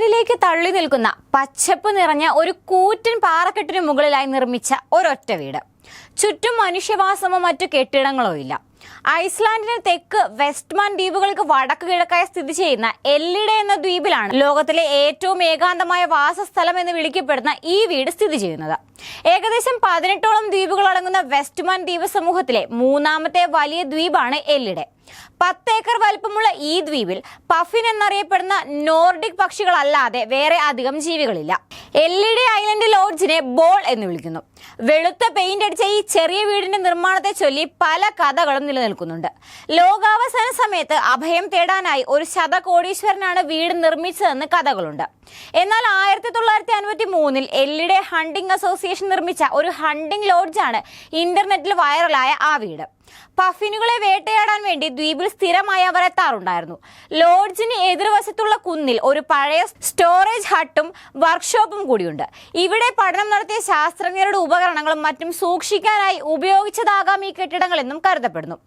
കടലിലേക്ക് തള്ളി നിൽക്കുന്ന പച്ചപ്പ് നിറഞ്ഞ ഒരു കൂറ്റൻ പാറക്കെട്ടിന് മുകളിലായി നിർമ്മിച്ച ഒരൊറ്റ വീട്. ചുറ്റും മനുഷ്യവാസമോ മറ്റു കെട്ടിടങ്ങളോ ഇല്ല. ഐസ്ലാൻഡിന് തെക്ക് വെസ്റ്റ്മാൻ ദ്വീപുകൾക്ക് വടക്ക് കിഴക്കായി സ്ഥിതി ചെയ്യുന്ന എല്ലിഡ എന്ന ദ്വീപിലാണ് ലോകത്തിലെ ഏറ്റവും ഏകാന്തമായ വാസസ്ഥലം എന്ന് വിളിക്കപ്പെടുന്ന ഈ വീട് സ്ഥിതി ചെയ്യുന്നത്. ഏകദേശം പതിനെട്ടോളം ദ്വീപുകൾ അടങ്ങുന്ന വെസ്റ്റ്മാൻ ദ്വീപ് സമൂഹത്തിലെ മൂന്നാമത്തെ വലിയ ദ്വീപാണ് എല്ലിഡെ പത്ത് ഏക്കർ വലിപ്പമുള്ള ഈ ദ്വീപിൽ പഫിൻ എന്നറിയപ്പെടുന്ന നോർഡിക് പക്ഷികളല്ലാതെ വേറെ അധികം ജീവികളില്ല. എല്ലിഡി ഐലൻഡ് ലോഡ്ജിനെ ബോൾ എന്ന് വിളിക്കുന്നു. വെളുത്ത പെയിന്റ് അടിച്ച ഈ ചെറിയ വീടിന്റെ നിർമ്മാണത്തെ ചൊല്ലി പല കഥകളും നിലനിൽക്കുന്നുണ്ട്. ലോകാവസാന സമയത്ത് അഭയം തേടാനായി ഒരു ശതകോടീശ്വരനാണ് വീട് നിർമ്മിച്ചതെന്ന് കഥകളുണ്ട്. എന്നാൽ ആയിരത്തി തൊള്ളായിരത്തി അൻപത്തി മൂന്നിൽ എല്ലിഡെ ഹണ്ടിംഗ് അസോസിയേഷൻ നിർമ്മിച്ച ഒരു ഹണ്ടിംഗ് ലോഡ്ജാണ് ഇന്റർനെറ്റിൽ വൈറലായ ആ വീട്. പഫിനുകളെ വേട്ടയാടാൻ വേണ്ടി ദ്വീപിൽ സ്ഥിരമായി അവർ എത്താറുണ്ടായിരുന്നു. ലോഡ്ജിന് എതിർവശത്തുള്ള കുന്നിൽ ഒരു പഴയ സ്റ്റോറേജ് ഹട്ടും വർക്ക്ഷോപ്പും കൂടിയുണ്ട്. ഇവിടെ പഠനം നടത്തിയ ശാസ്ത്രജ്ഞരുടെ ഉപകരണങ്ങളും മറ്റും സൂക്ഷിക്കാനായി ഉപയോഗിച്ചതാകാം ഈ കെട്ടിടങ്ങളെന്നും കരുതപ്പെടുന്നു.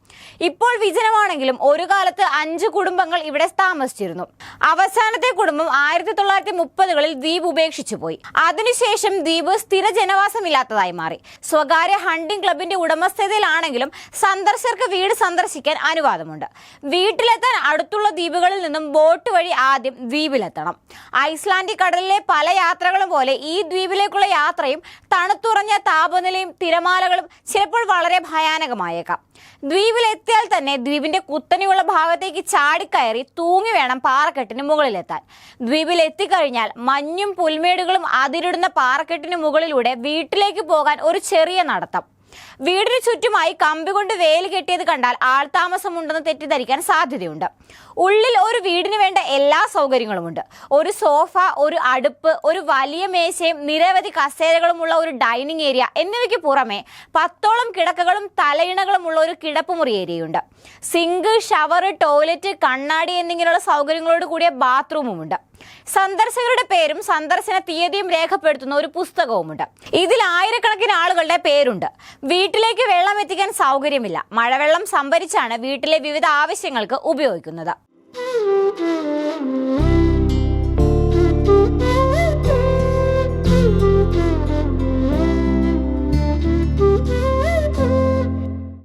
ഇപ്പോൾ വിജനമാണെങ്കിലും ഒരു കാലത്ത് അഞ്ച് കുടുംബങ്ങൾ ഇവിടെ താമസിച്ചിരുന്നു. അവസാനത്തെ കുടുംബം ആയിരത്തി തൊള്ളായിരത്തി മുപ്പതുകളിൽ ദ്വീപ് ഉപേക്ഷിച്ചു പോയി. അതിനുശേഷം ദ്വീപ് സ്ഥിര ജനവാസമില്ലാത്തതായി മാറി. സ്വകാര്യ ഹണ്ടിംഗ് ക്ലബിന്റെ ഉടമസ്ഥതയിലാണെങ്കിലും സന്ദർശകർക്ക് വീട് സന്ദർശിക്കാൻ അനുവാദമുണ്ട്. വീട്ടിലെത്താൻ അടുത്തുള്ള ദ്വീപുകളിൽ നിന്നും ബോട്ട് വഴി ആദ്യം ദ്വീപിലെത്തണം. ഐസ്ലാൻഡിക് കടലിലെ പല യാത്രകളും പോലെ ഈ ദ്വീപിലേക്കുള്ള യാത്രയും തണുത്തുറഞ്ഞ താപനിലയും തിരമാലകളും ചിലപ്പോൾ വളരെ ഭയാനകമായേക്കാം. ദ്വീപിലെത്തിയാൽ തന്നെ ദ്വീപിന്റെ കുത്തനെയുള്ള ഭാഗത്തേക്ക് ചാടിക്കയറി തൂങ്ങി വേണം പാറക്കെട്ടിന് മുകളിലെത്താൻ. ദ്വീപിൽ എത്തിക്കഴിഞ്ഞാൽ മഞ്ഞും പുൽമേടുകളും അതിരിടുന്ന പാറക്കെട്ടിന് മുകളിലൂടെ വീട്ടിലേക്ക് പോകാൻ ഒരു ചെറിയ നടത്തം. വീടിന് ചുറ്റുമായി കമ്പി കൊണ്ട് വേൽ കെട്ടിയത് കണ്ടാൽ ആൾതാമസമുണ്ടെന്ന് തെറ്റിദ്ധരിക്കാൻ സാധ്യതയുണ്ട്. ഉള്ളിൽ ഒരു വീടിന് വേണ്ട എല്ലാ സൗകര്യങ്ങളുമുണ്ട്. ഒരു സോഫ ഒരു അടുപ്പ് ഒരു വലിയ മേശയും നിരവധി കസേരകളുമുള്ള ഒരു ഡൈനിങ് ഏരിയ എന്നിവയ്ക്ക് പുറമെ പത്തോളം കിടക്കകളും തലയിണകളും ഉള്ള ഒരു കിടപ്പുമുറി ഏരിയയുണ്ട്. സിങ്ക് ഷവർ ടോയ്ലറ്റ് കണ്ണാടി എന്നിങ്ങനെയുള്ള സൗകര്യങ്ങളോട് കൂടിയ ബാത്റൂമുമുണ്ട്. സന്ദർശകരുടെ പേരും സന്ദർശന തീയതിയും രേഖപ്പെടുത്തുന്ന ഒരു പുസ്തകവുമുണ്ട്. ഇതിൽ ആയിരക്കണക്കിന് ആളുകളുടെ പേരുണ്ട്. വീട്ടിലേക്ക് വെള്ളം എത്തിക്കാൻ സൗകര്യമില്ല. മഴവെള്ളം സംഭരിച്ചാണ് വീട്ടിലെ വിവിധ ആവശ്യങ്ങൾക്ക് ഉപയോഗിക്കുന്നത്.